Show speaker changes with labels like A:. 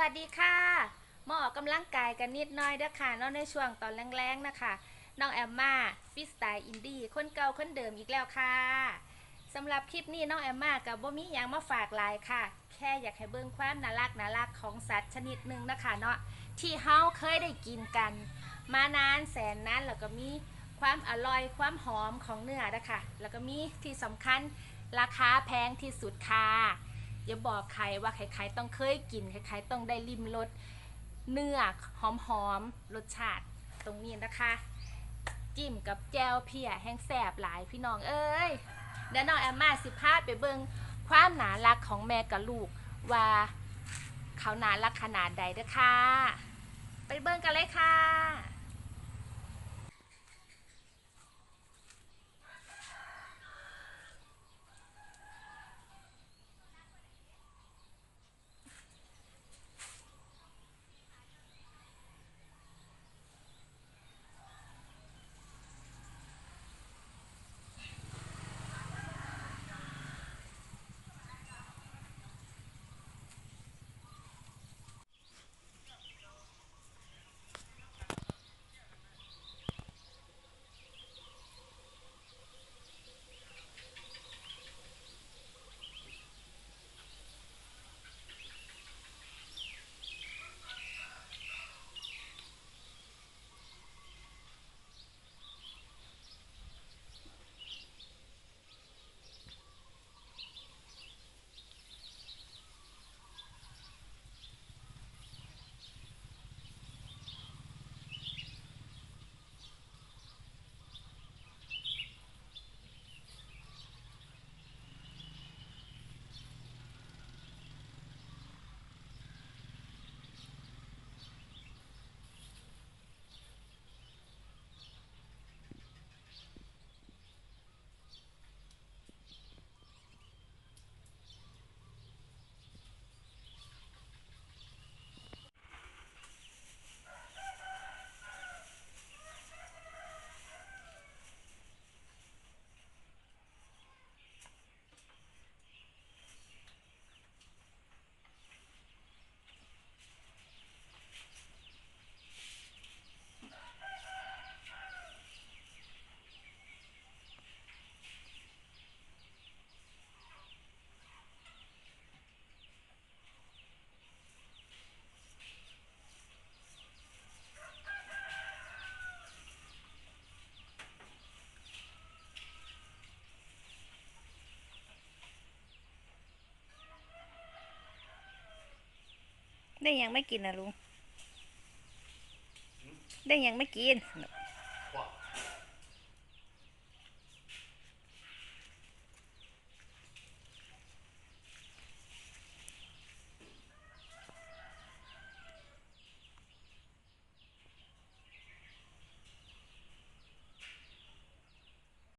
A: วัสดีค่ะมาออกกำลังกายกันนิดหน้อยเด้อค่ะนอกในช่วงตอนแรงๆนะคะ น้องแอมมาฟิสไตล์อินดี้คนเก่าคนเดิมอีกแล้วค่ะสำหรับคลิปนี้น้องแอมมากับบ่มียังมาฝากลายค่ะ แค่อยากให้เบิ่งความน่ารักน่ารักของสัตว์ชนิดหนึ่งนะคะเนาะที่เฮาเคยได้กินกัน มานานแสนนานแล้วก็มีความอร่อยความหอมของเนื้อนะคะแล้วก็มีที่สำคัญราคาแพงที่สุดค่ะ อย่าบอกใครว่าใครๆต้องเคยกินใครๆต้องได้ริมรสเนื้อหอมๆรสชาติตรงนี้นะคะ จิ้มกับแจวเพียแห้งแสบหลายพี่น้องเอ้ยเดี๋ยวน้องแอมมาสิพาไปเบิงความหนารักของแม่กับลูกว่าเขาหนารักขนาดใดเด้อค่ะ ไปเบิงกันเลยค่ะ ได้ยังไม่กินนะลุง ได้ยังไม่กิน